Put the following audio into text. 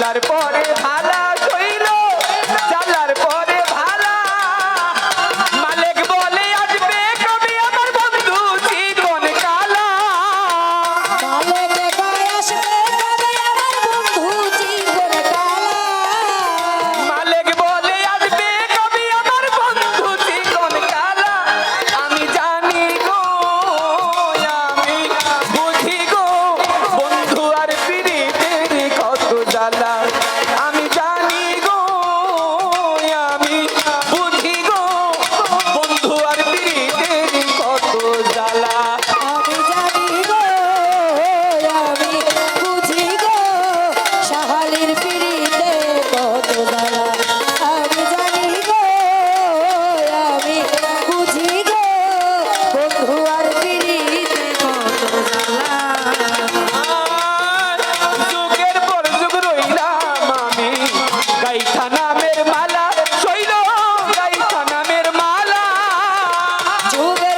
আল্লাহর পরে Juve.